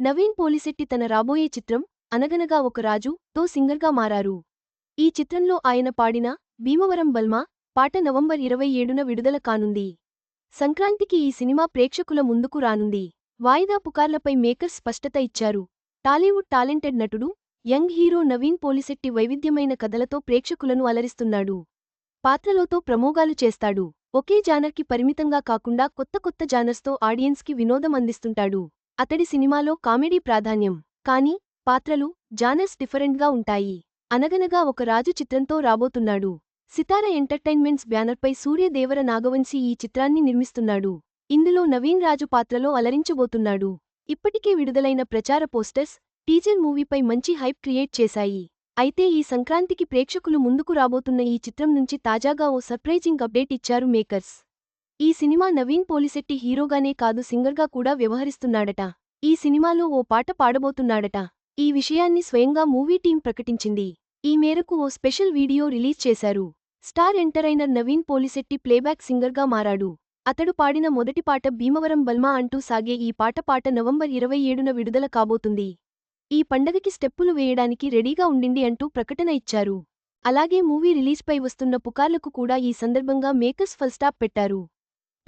నవీన్ పోలిశెట్టి తన రాబోయే చిత్రం అనగనగా ఒక రాజు తో సింగర్గా మారారు. ఈ చిత్రంలో ఆయన పాడిన భీమవరం బల్మా పాట నవంబర్ ఇరవై ఏడున విడుదల కానుంది. సంక్రాంతికి ఈ సినిమా ప్రేక్షకుల ముందుకు రానుంది. వాయిదా పుకార్లపై మేకర్స్ స్పష్టత ఇచ్చారు. టాలీవుడ్ టాలెంటెడ్ నటుడు యంగ్ హీరో నవీన్ పోలిశెట్టి వైవిధ్యమైన కథలతో ప్రేక్షకులను అలరిస్తున్నాడు. పాత్రలోతో ప్రమోగాలు చేస్తాడు. ఒకే జానర్కి పరిమితంగా కాకుండా కొత్త కొత్త జానర్స్తో ఆడియన్స్కి వినోదం అందిస్తుంటాడు. అతడి సినిమాలో కామెడీ ప్రాధాన్యం. కానీ పాత్రలు జానర్స్ డిఫరెంట్గా ఉంటాయి. అనగనగా ఒక రాజు చిత్రంతో రాబోతున్నాడు. సితార ఎంటర్టైన్మెంట్స్ బ్యానర్పై సూర్యదేవర నాగవంశీ ఈ చిత్రాన్ని నిర్మిస్తున్నాడు. ఇందులో నవీన్ రాజు పాత్రలో అలరించబోతున్నాడు. ఇప్పటికే విడుదలైన ప్రచార పోస్టర్స్ టీజర్ మూవీపై మంచి హైప్ క్రియేట్ చేశాయి. అయితే ఈ సంక్రాంతికి ప్రేక్షకులు ముందుకు రాబోతున్న ఈ చిత్రం నుంచి తాజాగా ఓ సర్ప్రైజింగ్ అప్డేట్ ఇచ్చారు మేకర్స్. ఈ సినిమా నవీన్ పోలిశెట్టి హీరోగానే కాదు సింగర్గా కూడా వ్యవహరిస్తున్నాడట. ఈ సినిమాలో ఓ పాట పాడబోతున్నాడట. ఈ విషయాన్ని స్వయంగా మూవీ టీం ప్రకటించింది. ఈ మేరకు ఓ స్పెషల్ వీడియో రిలీజ్ చేశారు. Star entertainer Naveen Polishetty playback సింగర్గా మారాడు. అతడు పాడిన మొదటి పాట భీమవరం బల్మా అంటూ సాగే ఈ పాట పాట నవంబర్ ఇరవై ఏడున విడుదల కాబోతుంది. ఈ పండగకి స్టెప్పులు వేయడానికి రెడీగా ఉండిండి అంటూ ప్రకటన ఇచ్చారు. అలాగే మూవీ రిలీజ్పై వస్తున్న పుకార్లకు కూడా ఈ సందర్భంగా మేకర్స్ ఫల్స్టాప్ పెట్టారు.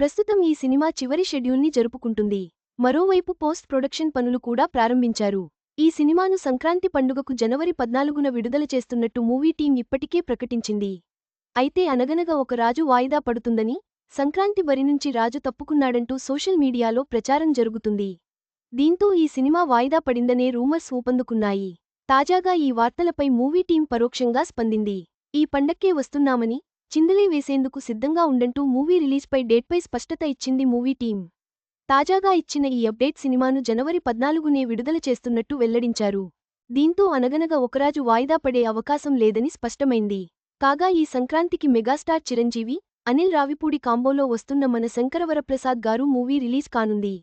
ప్రస్తుతం ఈ సినిమా చివరి షెడ్యూల్ని జరుపుకుంటుంది. మరోవైపు పోస్ట్ ప్రొడక్షన్ పనులు కూడా ప్రారంభించారు. ఈ సినిమాను సంక్రాంతి పండుగకు జనవరి పద్నాలుగున విడుదల చేస్తున్నట్టు మూవీ టీం ఇప్పటికే ప్రకటించింది. అయితే అనగనగా ఒక రాజు వాయిదా పడుతుందని సంక్రాంతి బరి నుంచి రాజు తప్పుకున్నాడంటూ సోషల్ మీడియాలో ప్రచారం జరుగుతుంది. దీంతో ఈ సినిమా వాయిదా పడిందనే రూమర్స్ ఊపందుకున్నాయి. తాజాగా ఈ వార్తలపై మూవీ టీం పరోక్షంగా స్పందింది. ఈ పండక్కే వస్తున్నామని చిందులే వేసేందుకు సిద్ధంగా ఉండంటూ మూవీ రిలీజ్పై డేట్పై స్పష్టత ఇచ్చింది మూవీ టీం. తాజాగా ఇచ్చిన ఈ అప్డేట్ సినిమాను జనవరి పద్నాలుగునే విడుదల చేస్తున్నట్టు వెల్లడించారు. దీంతో అనగనగా ఒకరాజు వాయిదా పడే అవకాశం లేదని స్పష్టమైంది. కాగా ఈ సంక్రాంతికి మెగాస్టార్ చిరంజీవి అనిల్ రావిపూడి కాంబోలో వస్తున్న మన శంకరవరప్రసాద్ గారు మూవీ రిలీజ్ కానుంది.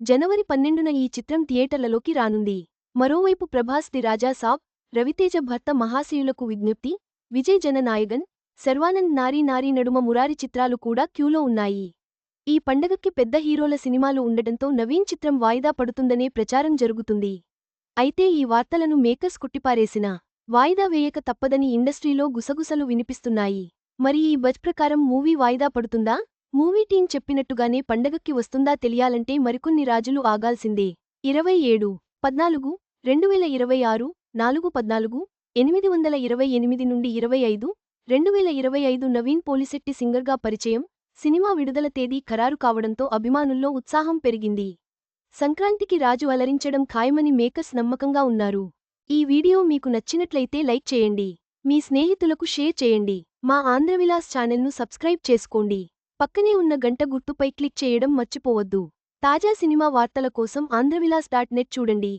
జనవరి పన్నెండున ఈ చిత్రం థియేటర్లలోకి రానుంది. మరోవైపు ప్రభాస్ ది రాజా సాబ్ రవితేజ భర్త మహాశయులకు విజ్ఞప్తి విజయ్ జననాయగన్ శర్వానంద్ నారీ నారీ నడుమ మురారి చిత్రాలు కూడా క్యూలో ఉన్నాయి. ఈ పండగకి పెద్ద హీరోల సినిమాలు ఉండటంతో నవీన్ చిత్రం వాయిదా పడుతుందనే ప్రచారం జరుగుతుంది. అయితే ఈ వార్తలను మేకర్స్ కుట్టిపారేసిన వాయిదా వేయక తప్పదని ఇండస్ట్రీలో గుసగుసలు వినిపిస్తున్నాయి. మరి ఈ బజ్ ప్రకారం మూవీ వాయిదా పడుతుందా? మూవీ టీం చెప్పినట్టుగానే పండగకి వస్తుందా తెలియాలంటే మరికొన్ని రాజులు ఆగాల్సిందే. ఇరవై ఏడు పద్నాలుగు రెండు వేల ఇరవై ఆరు నాలుగు పద్నాలుగు ఎనిమిది వందల ఇరవై ఎనిమిది నుండి ఇరవై ఐదు రెండు వేల ఇరవై ఐదు నవీన్ పోలిశెట్టి సింగర్గా పరిచయం సినిమా విడుదల తేదీ ఖరారు కావడంతో అభిమానుల్లో ఉత్సాహం పెరిగింది. సంక్రాంతికి రాజు అలరించడం ఖాయమని మేకర్స్ నమ్మకంగా ఉన్నారు. ఈ వీడియో మీకు నచ్చినట్లయితే లైక్ చేయండి. మీ స్నేహితులకు షేర్ చేయండి. మా ఆంధ్రవిలాస్ ఛానల్ను సబ్స్క్రైబ్ చేసుకోండి. పక్కనే ఉన్న గంట గుర్తుపై క్లిక్ చేయడం మర్చిపోవద్దు. తాజా సినిమా వార్తల కోసం ఆంధ్రవిలాస్ డాట్ నెట్ చూడండి.